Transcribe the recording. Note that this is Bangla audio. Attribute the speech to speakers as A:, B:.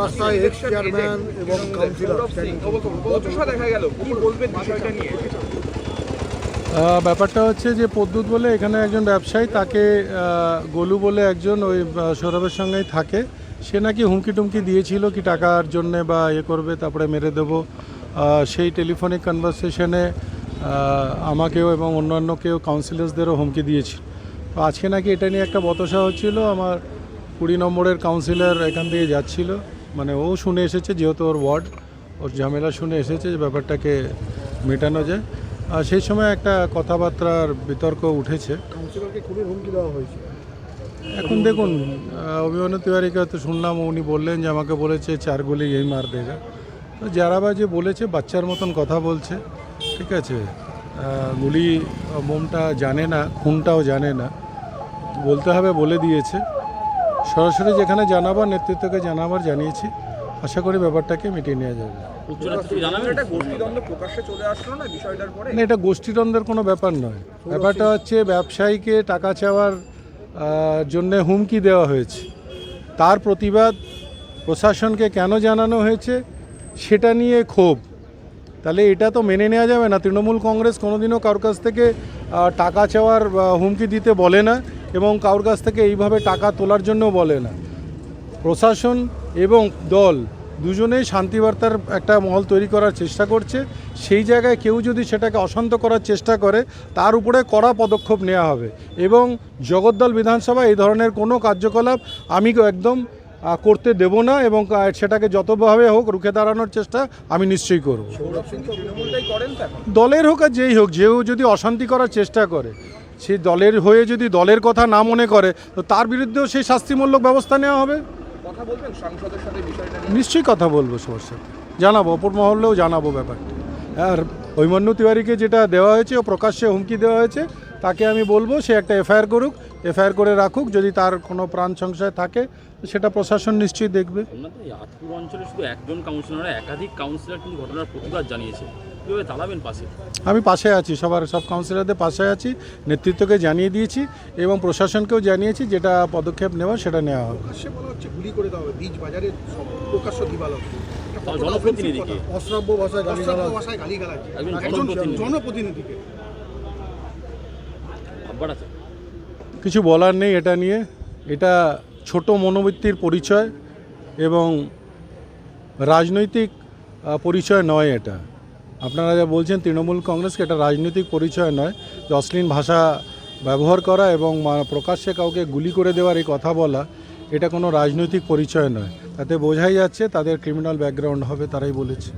A: রাস্তায় এক্স চেয়ারম্যান এবং কাউন্সিলর
B: দেখা গেল? কি বলবেন বিষয়টা নিয়ে?
C: ব্যাপারটা হচ্ছে যে পদ্যুৎ বলে এখানে একজন ব্যবসায়ী তাকে গোলু বলে একজন ওই সৌরভের সঙ্গেই থাকে। সে নাকি হুমকি টুমকি দিয়েছিল কি টাকার জন্যে বা ইয়ে করবে তারপরে মেরে দেবো। সেই টেলিফোনিক কনভারসেশনে আমাকেও এবং অন্যান্য কেউ কাউন্সিলার্সদেরও হুমকি দিয়েছিল। তো আজকে নাকি এটা নিয়ে একটা বতসা হচ্ছিল। আমার কুড়ি নম্বরের কাউন্সিলর এখান থেকে যাচ্ছিল। মানে ও শুনে এসেছে যেহেতু ওর ওয়ার্ড ওর ঝামেলা শুনে এসেছে যে ব্যাপারটাকে মেটানো যায়। আর সেই সময় একটা কথাবার্তার বিতর্ক উঠেছে।
A: কাউন্সিলরকে খুবই হুমকি দেওয়া হয়েছে।
C: এখন দেখুন অভিমন্যু তিওয়ারিকে তো শুনলাম উনি বললেন যে আমাকে বলেছে চার গুলি এই মার দেগা তো যারা বা যে বলেছে বাচ্চার মতন কথা বলছে ঠিক আছে? গুলি বোমটা জানে না খুনটাও জানে না। বলতে হবে বলে দিয়েছে। সরাসরি যেখানে জানাবার নেতৃত্বকে জানাবার জানিয়েছি। আশা করি ব্যাপারটাকে মিটিয়ে নেওয়া যাবে।
B: একটা গোষ্ঠীদ্বন্দ্ব প্রকাশ্যে না? বিষয়টার পরে?
C: না এটা গোষ্ঠীদ্বন্দ্বের কোনো ব্যাপার নয়। ব্যাপারটা হচ্ছে ব্যবসায়ীকে টাকা চাওয়ার জন্যে হুমকি দেওয়া হয়েছে। তার প্রতিবাদ প্রশাসনকে কেন জানানো হয়েছে সেটা নিয়ে ক্ষোভ। তাহলে এটা তো মেনে নেওয়া যাবে না। তৃণমূল কংগ্রেস কোনোদিনও কারোর কাছ থেকে টাকা চাওয়ার হুমকি দিতে বলে না। এবং কারোর কাছ থেকে এইভাবে টাকা তোলার জন্য বলে না। প্রশাসন এবং দল দুজনেই শান্তিবার্তার একটা মহল তৈরি করার চেষ্টা করছে। সেই জায়গায় কেউ যদি সেটাকে অশান্ত করার চেষ্টা করে তার উপরে কড়া পদক্ষেপ নেওয়া হবে। এবং জগদ্দল বিধানসভা এই ধরনের কোনো কার্যকলাপ আমি একদম করতে দেব না এবং সেটাকে যতভাবে হোক রুখে দাঁড়ানোর চেষ্টা আমি নিশ্চয়ই করব। দলের হোক আর যেই হোক যেও যদি অশান্তি করার চেষ্টা করে সে দলের হয়ে যদি দলের কথা না মনে করে তো তার বিরুদ্ধেও সেই শাস্তিমূলক ব্যবস্থা নেওয়া হবে?
B: কথা বলবেন সাংসদের সাথে বিষয়টা
C: নিশ্চয়ই কথা বলব সবার সাথে। জানাব অপর মহলেও জানাব ব্যাপারটা। আর অভিমন্যু তিওয়ারিকে যেটা দেওয়া হয়েছে ও প্রকাশ্যে হুমকি দেওয়া হয়েছে তাকে আমি বলব সে একটা এফআইআর করুক এফআইআর করে রাখুক যদি তার কোনো প্রাণ সংশয় থাকে তো সেটা প্রশাসন নিশ্চয়ই দেখবে।
D: অঞ্চলে শুধু একজন কাউন্সিলর একাধিক কাউন্সিলর কিন্তু ঘটনার প্রতিবাদ জানিয়েছে। কীভাবে দাঁড়াবেন পাশে?
C: আমি পাশে আছি সবার সব কাউন্সিলরদের পাশে আছি নেতৃত্বকে জানিয়ে দিয়েছি এবং প্রশাসনকেও জানিয়েছি যেটা পদক্ষেপ নেওয়া সেটা নেওয়া হবে
A: সে বলা হচ্ছে গুলি করে দেওয়া হবে বীজ বাজারে প্রকাশ্য দিবালক।
D: জনপ্রতিনিধিকে
A: অশ্রাব্য ভাষায় ভাষায় গালি
D: একজন
A: একজন জনপ্রতিনিধিকে।
C: কিছু বলার নেই এটা নিয়ে। এটা ছোট মনোবৃত্তির পরিচয় এবং রাজনৈতিক পরিচয় নয় এটা। আপনারা যা বলছেন, তৃণমূল কংগ্রেসকে এটা রাজনৈতিক পরিচয় নয় অশ্লীল ভাষা ব্যবহার করা এবং প্রকাশ্যে কাউকে গুলি করে দেওয়ার এই কথা বলা, এটা কোনো রাজনৈতিক পরিচয় নয়। তাতে বোঝাই যাচ্ছে তাদের ক্রিমিনাল ব্যাকগ্রাউন্ড হবে, তারাই বলেছে।